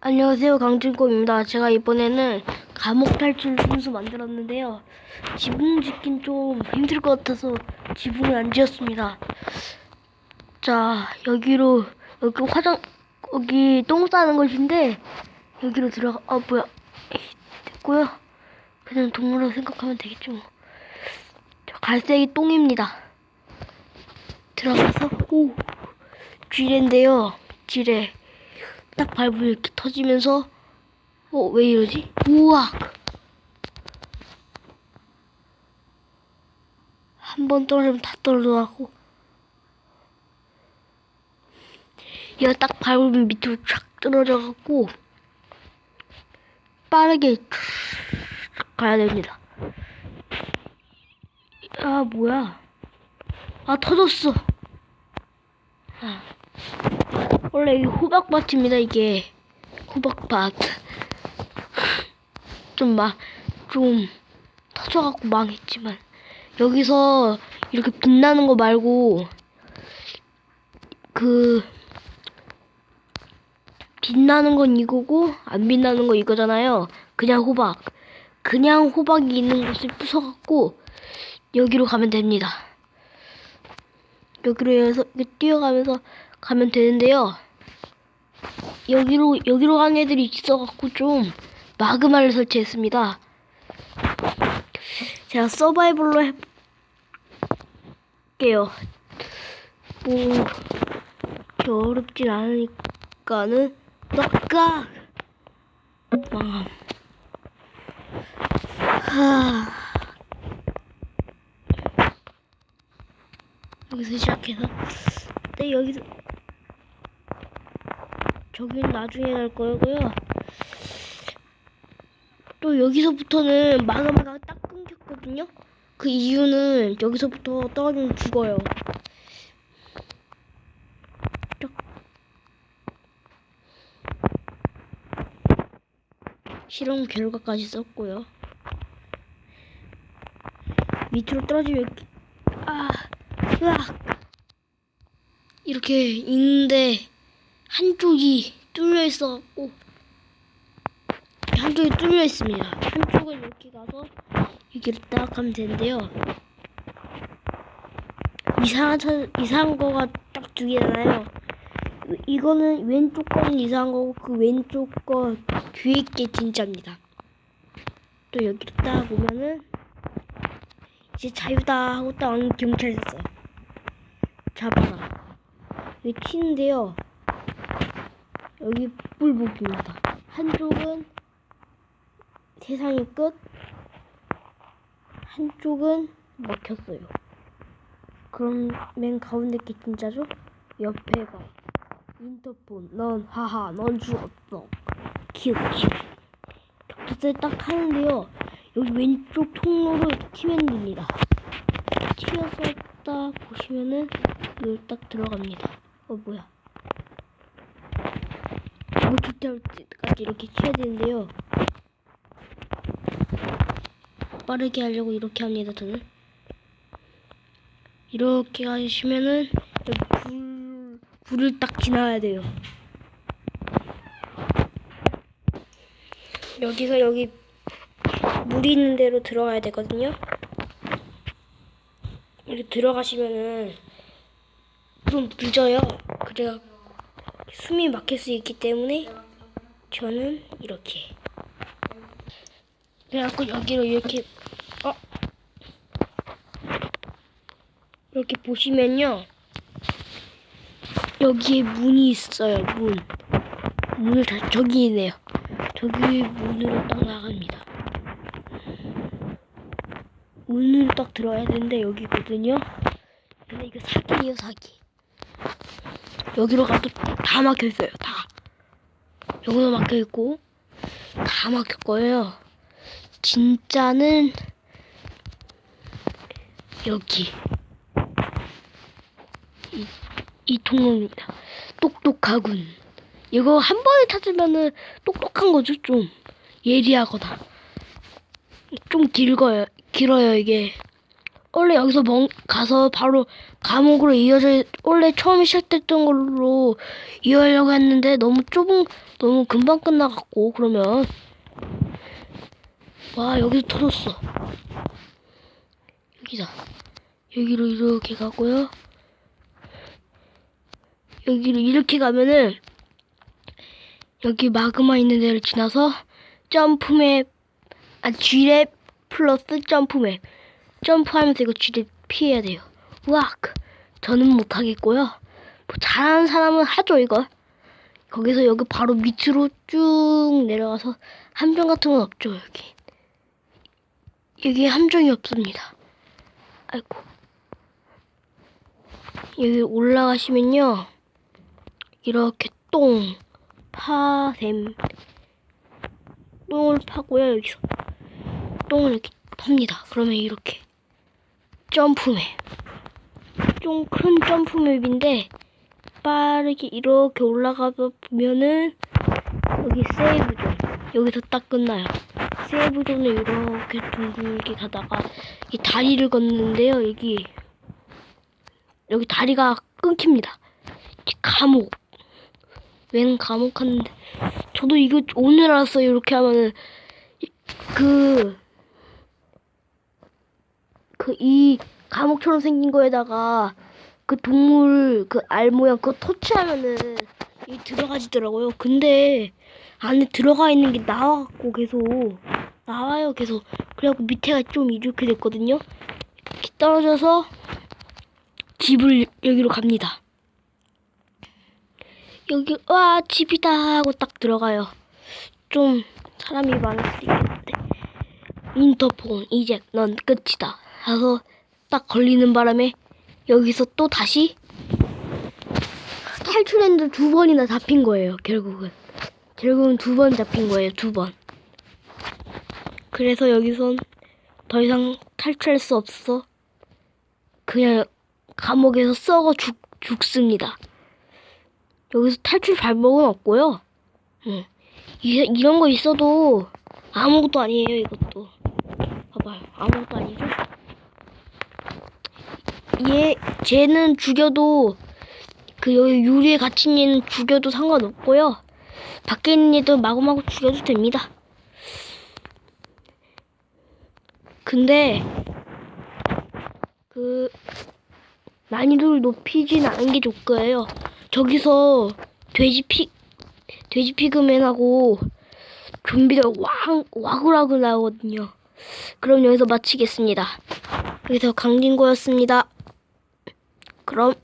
안녕하세요 강준kom입니다. 제가 이번에는 감옥 탈출 순수 만들었는데요. 지붕 짓긴 좀 힘들 것 같아서 지붕을 안 지었습니다. 자 여기로 여기 화장 여기 똥 싸는 곳인데 여기로 들어가 아 뭐야 에이, 됐고요. 그냥 동물로 생각하면 되겠죠. 뭐. 자, 갈색이 똥입니다. 들어가서 오 쥐레인데요. 쥐레. 딱 밟으면 이렇게 터지면서 어 왜 이러지? 우와 한번 떨어지면 다 떨어져가고. 얘가 딱 밟으면 밑으로 쫙 떨어져갖고 빠르게 가야 됩니다. 아 뭐야? 아 터졌어. 아. 원래 이 호박밭입니다 이게. 호박밭. 좀 막 좀 터져갖고 망했지만. 여기서 이렇게 빛나는 거 말고 그 빛나는 건 이거고 안 빛나는 거 이거잖아요. 그냥 호박. 그냥 호박이 있는 곳을 부숴갖고 여기로 가면 됩니다. 여기로 해서 뛰어가면서 가면 되는데요. 여기로 여기로 가는 애들이 있어갖고 좀 마그마를 설치했습니다. 제가 서바이벌로 해볼게요. 뭐 어렵진 않으니까는 떡가 망함. 하. 여기서 시작해서 네 여기서 저기는 나중에 갈 거고요. 또 여기서부터는 마그마가 딱 끊겼거든요. 그 이유는 여기서부터 떨어지면 죽어요. 쪽. 실험 결과까지 썼고요. 밑으로 떨어지면 아, 으악. 이렇게 있는데 한쪽이 뚫려 있어갖고 한쪽이 뚫려 있습니다. 한쪽은 이렇게 가서 여기를 딱 가면 되는데요. 이상한 차, 이상한 거가 딱 두 개잖아요. 이거는 왼쪽 거는 이상한 거고 그 왼쪽 거 뒤에 게 진짜입니다. 또 여기를 딱 보면은 이제 자유다 하고 딱 경찰 있어요. 잡아라. 여기 튀는데요. 여기 뿔복입니다. 한쪽은 세상의 끝, 한쪽은 먹혔어요. 그럼 맨 가운데 게 진짜죠? 옆에가 인터폰, 넌 하하, 넌 죽었어. 키읔 키읔. 격투세 딱 하는데요. 여기 왼쪽 통로를 튀면 됩니다. 튀어서 딱 보시면은 여기 딱 들어갑니다. 어 뭐야? 뭐 그때까지 이렇게 튀어야 되는데요. 빠르게 하려고 이렇게 합니다. 저는 이렇게 하시면은 불 불을 딱 지나야 돼요. 여기서 여기 물이 있는 데로 들어가야 되거든요. 이렇게 들어가시면은 좀 늦어요. 그래가 숨이 막힐 수 있기 때문에 저는 이렇게. 그래갖고 여기로 이렇게 어? 이렇게 보시면요. 여기에 문이 있어요 문. 문을 다 저기 있네요. 저기 문으로 딱 나갑니다. 문으로 딱 들어야 되는데 여기 있거든요. 근데 이거 사기예요 사기 여기로 가도 다 막혀 있어요. 다. 여기도 막혀 있고 다 막힐 거예요. 진짜는 여기 이, 이 통로입니다. 똑똑하군. 이거 한 번에 찾으면은 똑똑한 거죠 좀 예리하거나 좀 길어요 길어요 이게 원래 여기서 멍, 가서 바로 감옥으로 이어져 원래 처음에 시작됐던 걸로 이어가려고 했는데 너무 좁은 너무 금방 끝나갔고 그러면. 와 여기서 터졌어. 여기다. 여기로 이렇게 가고요. 여기로 이렇게 가면은 여기 마그마 있는 데를 지나서 점프맵 아 G랩 플러스 점프맵 점프하면서 이거 G랩 피해야 돼요. 우악! 저는 못하겠고요. 뭐 잘하는 사람은 하죠 이거 거기서 여기 바로 밑으로 쭉 내려가서 함정 같은 건 없죠 여기. 여기 함정이 없습니다. 아이고. 여기 올라가시면요. 이렇게 똥 파셈 똥을 파고요 여기서. 똥을 이렇게 팝니다. 그러면 이렇게 점프맵. 좀 큰 점프맵인데 빠르게 이렇게 올라가 보면은 여기 세이브존. 여기서 딱 끝나요. 세이브존을 이렇게 둥글게 가다가 이 다리를 걷는데요 여기. 여기 다리가 끊깁니다. 이 감옥. 웬 감옥 하는데. 저도 이거 오늘 알았어요 이렇게 하면은. 이- 그 그 이 감옥처럼 생긴 거에다가 그 동물 그 알 모양 그거 터치하면은 이 들어가지더라고요. 근데 안에 들어가 있는 게 나와갖고 계속 나와요 계속. 그래갖고 밑에가 좀 이렇게 됐거든요. 떨어져서 집을 여기로 갑니다. 여기 와 집이다 하고 딱 들어가요. 좀 사람이 많을 수도 있겠는데 인터폰 이제 넌 끝이다 하서 딱 걸리는 바람에 여기서 또 다시 탈출했는데 두 번이나 잡힌 거예요 결국은. 결국은 두 번 잡힌 거예요 두 번. 그래서 여기선 더 이상 탈출할 수 없어. 그냥 감옥에서 썩어 죽, 죽습니다. 여기서 탈출 발목은 없고요. 응. 이, 이런 거 있어도 아무것도 아니에요 이것도. 봐봐요. 아무것도 아니죠 얘 쟤는 죽여도 그 여기 유리에 갇힌 얘는 죽여도 상관없고요 밖에 있는 얘도 마구마구 죽여도 됩니다 근데 그 난이도를 높이진 않은 게 좋고요 저기서 돼지 피 돼지 피그맨하고 좀비가 왕 와글와글 나오거든요. 그럼 여기서 마치겠습니다. 여기서 강진고였습니다. 그럼